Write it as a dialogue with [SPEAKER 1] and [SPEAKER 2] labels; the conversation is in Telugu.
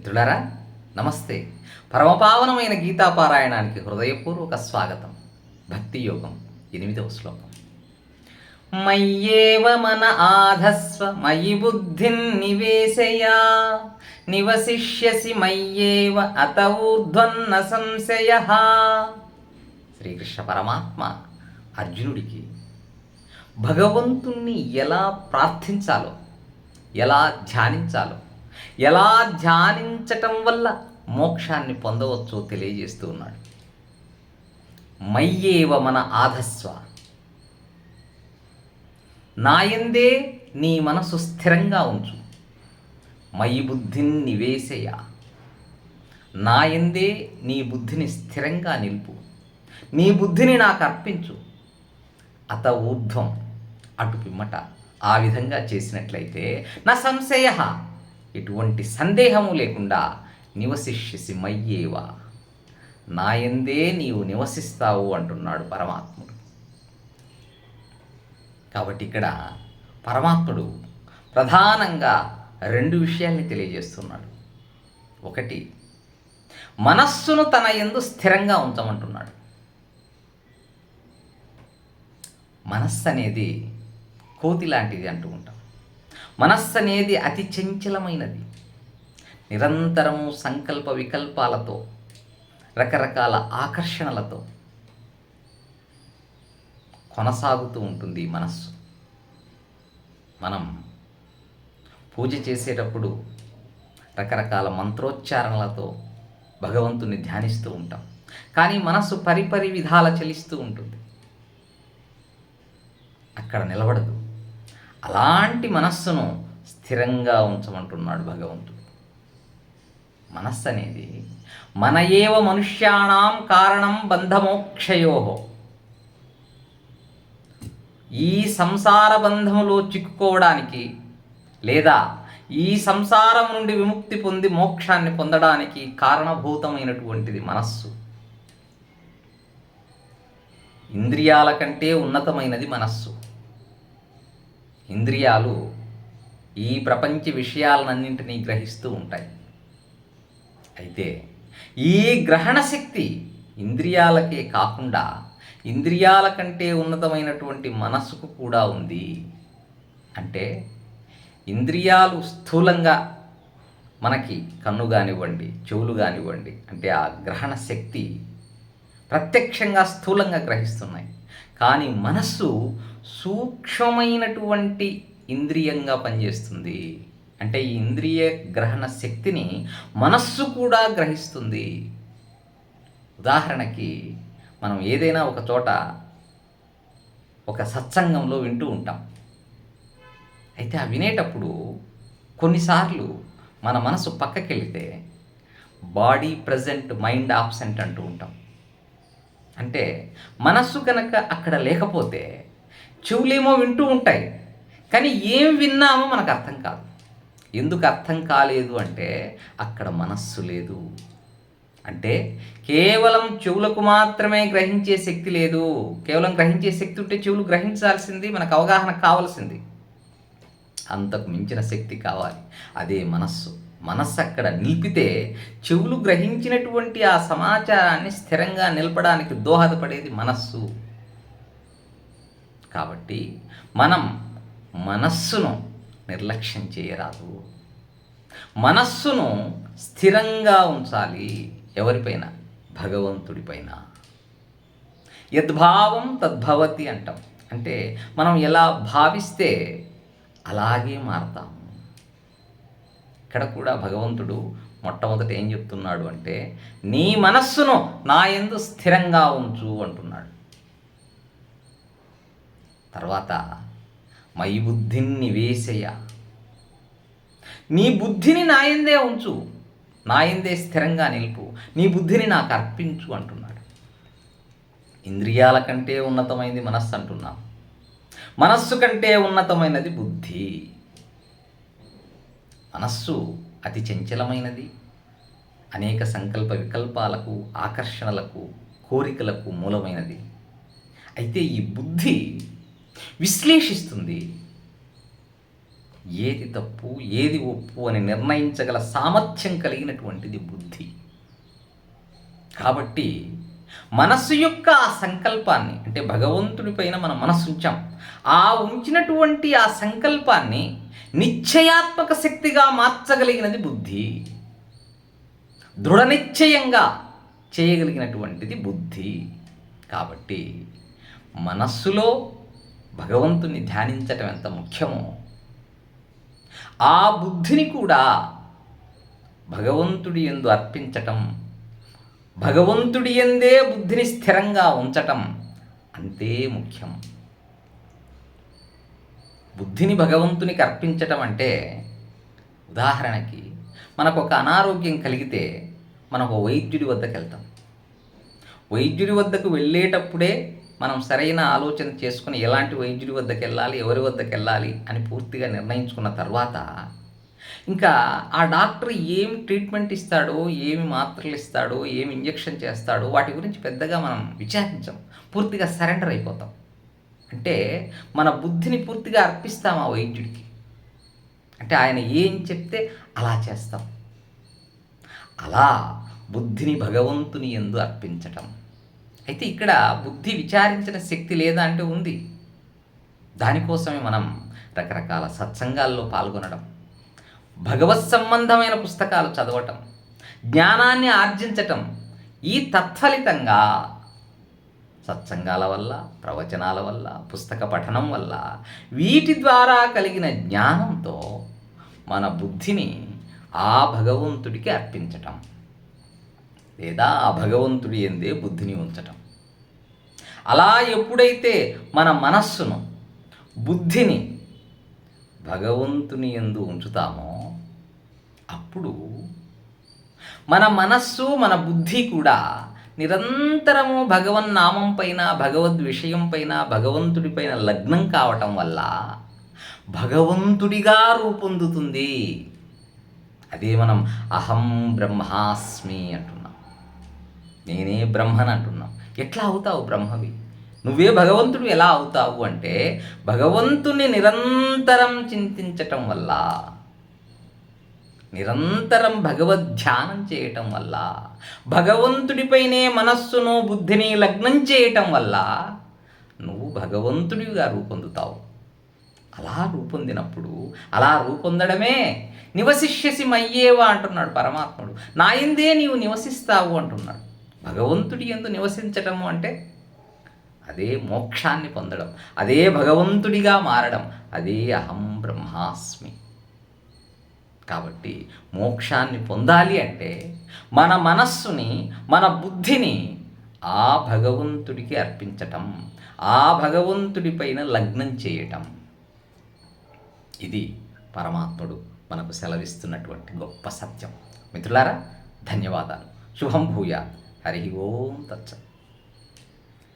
[SPEAKER 1] మిత్రులారా నమస్తే. పరమపావనమైన గీతాపారాయణానికి హృదయపూర్వక స్వాగతం. భక్తి యోగం ఎనిమిదవ శ్లోకం. మయ్యేవ మన ఆధస్వ మయి బుద్ధిన్ నివేశయా నివసిష్యసి మయ్యేవ అత ఊర్ధ్వన్న సంశయ శ్రీకృష్ణ పరమాత్మ అర్జునుడికి భగవంతుణ్ణి ఎలా ప్రార్థించాలో ఎలా ధ్యానించాలో ఎలా ధ్యానించటం వల్ల మోక్షాన్ని పొందవచ్చో తెలియజేస్తూ ఉన్నాడు. మయ్యేవ మన ఆధస్వ. నాయందే నీ మనసు స్థిరంగా ఉంచు. మయి బుద్ధిని నివేశయ. నాయందే నీ బుద్ధిని స్థిరంగా నిలుపు. నీ బుద్ధిని నాకు అర్పించు. అత ఊర్ధ్వం అటు పిమ్మట ఆ విధంగా చేసినట్లయితే నా సంశయ. ఎటువంటి సందేహము లేకుండా నివసిష్యసి మయ్యేవా. నాయందే నీవు నివసిస్తావు అంటున్నాడు పరమాత్ముడు. కాబట్టి ఇక్కడ పరమాత్ముడు ప్రధానంగా రెండు విషయాల్ని తెలియజేస్తున్నాడు. ఒకటి మనస్సును తన ఎందు స్థిరంగా ఉంచమంటున్నాడు. మనస్సు అనేది కోతి లాంటిది అంటూ ఉంటాం. మనస్సు అనేది అతి చంచలమైనది. నిరంతరము సంకల్ప వికల్పాలతో రకరకాల ఆకర్షణలతో కొనసాగుతూ ఉంటుంది మనస్సు. మనం పూజ చేసేటప్పుడు రకరకాల మంత్రోచ్చారణలతో భగవంతుని ధ్యానిస్తూ ఉంటాం. కానీ మనస్సు పరిపరి విధాల చలిస్తూ ఉంటుంది. అక్కడ నిలబడదు. అలాంటి మనస్సును స్థిరంగా ఉంచమంటున్నాడు భగవంతుడు. మనస్సు అనేది మన ఏవ మనుష్యాణం కారణం బంధమోక్షయో. ఈ సంసార బంధములో చిక్కుకోవడానికి లేదా ఈ సంసారం నుండి విముక్తి పొంది మోక్షాన్ని పొందడానికి కారణభూతమైనటువంటిది మనస్సు. ఇంద్రియాల కంటే ఉన్నతమైనది మనస్సు. ఇంద్రియాలు ఈ ప్రపంచ విషయాలన్నింటినీ గ్రహిస్తూ ఉంటాయి. అయితే ఈ గ్రహణ శక్తి ఇంద్రియాలకే కాకుండా ఇంద్రియాల కంటే ఉన్నతమైనటువంటి మనస్సుకు కూడా ఉంది. అంటే ఇంద్రియాలు స్థూలంగా మనకి కన్ను కానివ్వండి చెవులు కానివ్వండి అంటే ఆ గ్రహణ శక్తి ప్రత్యక్షంగా స్థూలంగా గ్రహిస్తున్నాయి. కానీ మనస్సు సూక్ష్మమైనటువంటి ఇంద్రియంగా పనిచేస్తుంది. అంటే ఈ ఇంద్రియ గ్రహణ శక్తిని మనస్సు కూడా గ్రహిస్తుంది. ఉదాహరణకి మనం ఏదైనా ఒక చోట ఒక సత్సంగంలో వింటూ ఉంటాం. అయితే ఆ వినేటప్పుడు కొన్నిసార్లు మన మనసు పక్కకెళ్తే బాడీ ప్రజెంట్ మైండ్ ఆబ్సెంట్ అంటూ ఉంటాం. అంటే మనస్సు కనుక అక్కడ లేకపోతే చెవులేమో వింటూ ఉంటాయి. కానీ ఏం విన్నామో మనకు అర్థం కాదు. ఎందుకు అర్థం కాలేదు అంటే అక్కడ మనస్సు లేదు. అంటే కేవలం చెవులకు మాత్రమే గ్రహించే శక్తి లేదు. కేవలం గ్రహించే శక్తి ఉంటే చెవులు గ్రహించాల్సింది మనకు అవగాహన కావాల్సింది. అంతకు మించిన శక్తి కావాలి. అదే మనస్సు. మనస్సు అక్కడ నిలిపితే చెవులు గ్రహించినటువంటి ఆ సమాచారాన్ని స్థిరంగా నిలపడానికి దోహదపడేది మనస్సు. కాబట్టి మనం మనస్సును నిర్లక్ష్యం చేయరాదు. మనస్సును స్థిరంగా ఉంచాలి ఎవరిపైన? భగవంతుడిపైన. యద్భావం తద్భవతి అంటాం. అంటే మనం ఎలా భావిస్తే అలాగే మారతాము ఇక్కడ కూడా భగవంతుడు మొట్టమొదట ఏం చెప్తున్నాడు అంటే నీ మనస్సును నా ఎందు స్థిరంగా ఉంచు అంటున్నాడు. తర్వాత మై బుద్ధిని నివేశయ. నీ బుద్ధిని నాయందే ఉంచు. నాయందే స్థిరంగా నిలుపు. నీ బుద్ధిని నాకు అర్పించు అంటున్నాడు. ఇంద్రియాల కంటే ఉన్నతమైనది మనస్సు అంటున్నాం. మనస్సు కంటే ఉన్నతమైనది బుద్ధి. మనస్సు అతి చంచలమైనది. అనేక సంకల్ప వికల్పాలకు ఆకర్షణలకు కోరికలకు మూలమైనది. అయితే ఈ బుద్ధి విశ్లేషిస్తుంది. ఏది తప్పు ఏది ఒప్పు అని నిర్ణయించగల సామర్థ్యం కలిగినటువంటిది బుద్ధి. కాబట్టి మనస్సు యొక్క ఆ సంకల్పాన్ని అంటే భగవంతుడి పైన మన మనస్సు ఉంచాం. ఆ ఉంచినటువంటి ఆ సంకల్పాన్ని నిశ్చయాత్మక శక్తిగా మార్చగలిగినది బుద్ధి. దృఢ నిశ్చయంగా చేయగలిగినటువంటిది బుద్ధి. కాబట్టి మనస్సులో భగవంతుని ధ్యానించటం ఎంత ముఖ్యమో ఆ బుద్ధిని కూడా భగవంతుడి ఎందు అర్పించటం భగవంతుడి ఎందే బుద్ధిని స్థిరంగా ఉంచటం అంతే ముఖ్యం. బుద్ధిని భగవంతునికి అర్పించటం అంటే ఉదాహరణకి మనకు ఒక అనారోగ్యం కలిగితే మనం ఒక వైద్యుడి వద్దకు వెళ్తాం వైద్యుడి వద్దకు వెళ్ళేటప్పుడే మనం సరైన ఆలోచన చేసుకుని ఎలాంటి వైద్యుడి వద్దకు వెళ్ళాలి ఎవరి వద్దకు వెళ్ళాలి అని పూర్తిగా నిర్ణయించుకున్న తర్వాత ఇంకా ఆ డాక్టర్ ఏమి ట్రీట్మెంట్ ఇస్తాడో ఏమి మాత్రలు ఇస్తాడో ఏమి ఇంజెక్షన్ చేస్తాడో వాటి గురించి పెద్దగా మనం విచారించం. పూర్తిగా సరెండర్ అయిపోతాం. అంటే మన బుద్ధిని పూర్తిగా అర్పిస్తాం ఆ వైద్యుడికి. అంటే ఆయన ఏం చెప్తే అలా చేస్తాం. అలా బుద్ధిని భగవంతుని ఎందు అర్పించటం. అయితే ఇక్కడ బుద్ధి విచారించిన శక్తి లేదా అంటే ఉంది. దానికోసమే మనం రకరకాల సత్సంగాల్లో పాల్గొనడం భగవత్ సంబంధమైన పుస్తకాలు చదవటం జ్ఞానాన్ని ఆర్జించటం ఈ తత్ఫలితంగా సత్సంగాల వల్ల ప్రవచనాల వల్ల పుస్తక పఠనం వల్ల వీటి ద్వారా కలిగిన జ్ఞానంతో మన బుద్ధిని ఆ భగవంతుడికి అర్పించటం లేదా ఆ భగవంతుడి ఎందే బుద్ధిని ఉంచటం. అలా ఎప్పుడైతే మన మనస్సును బుద్ధిని భగవంతుని ఎందు ఉంచుతామో అప్పుడు మన మనస్సు మన బుద్ధి కూడా నిరంతరము భగవన్నామం పైన భగవద్ విషయం పైన భగవంతుడి పైన లగ్నం కావటం వల్ల భగవంతుడిగా రూపొందుతుంది. అదే మనం అహం బ్రహ్మాస్మి అంటున్నాం. నేనే బ్రహ్మని అంటున్నాం ఎట్లా అవుతావు బ్రహ్మవి? నువ్వే భగవంతుడు ఎలా అవుతావు అంటే భగవంతుని నిరంతరం చింతించటం వల్ల నిరంతరం భగవద్ ధ్యానం చేయటం వల్ల భగవంతుడిపైనే మనస్సును బుద్ధిని లగ్నం చేయటం వల్ల నువ్వు భగవంతుడిగా రూపొందుతావు. అలా రూపొందినప్పుడు అలా రూపొందడమే నివసిష్యసి మయ్యేవా అంటున్నాడు పరమాత్ముడు. నాయందే నీవు నివసిస్తావు అంటున్నాడు. భగవంతుడి ఎందు నివసించటము అంటే అదే మోక్షాన్ని పొందడం అదే భగవంతుడిగా మారడం అదే అహం బ్రహ్మాస్మి. కాబట్టి మోక్షాన్ని పొందాలి అంటే మన మనస్సుని మన బుద్ధిని ఆ భగవంతుడికి అర్పించటం ఆ భగవంతుడి పైన లగ్నం చేయటం. ఇది పరమాత్ముడు మనకు సెలవిస్తున్నటువంటి గొప్ప సత్యం. మిత్రులారా ధన్యవాదాలు. శుభం భూయా హరి ఓం తచ్చ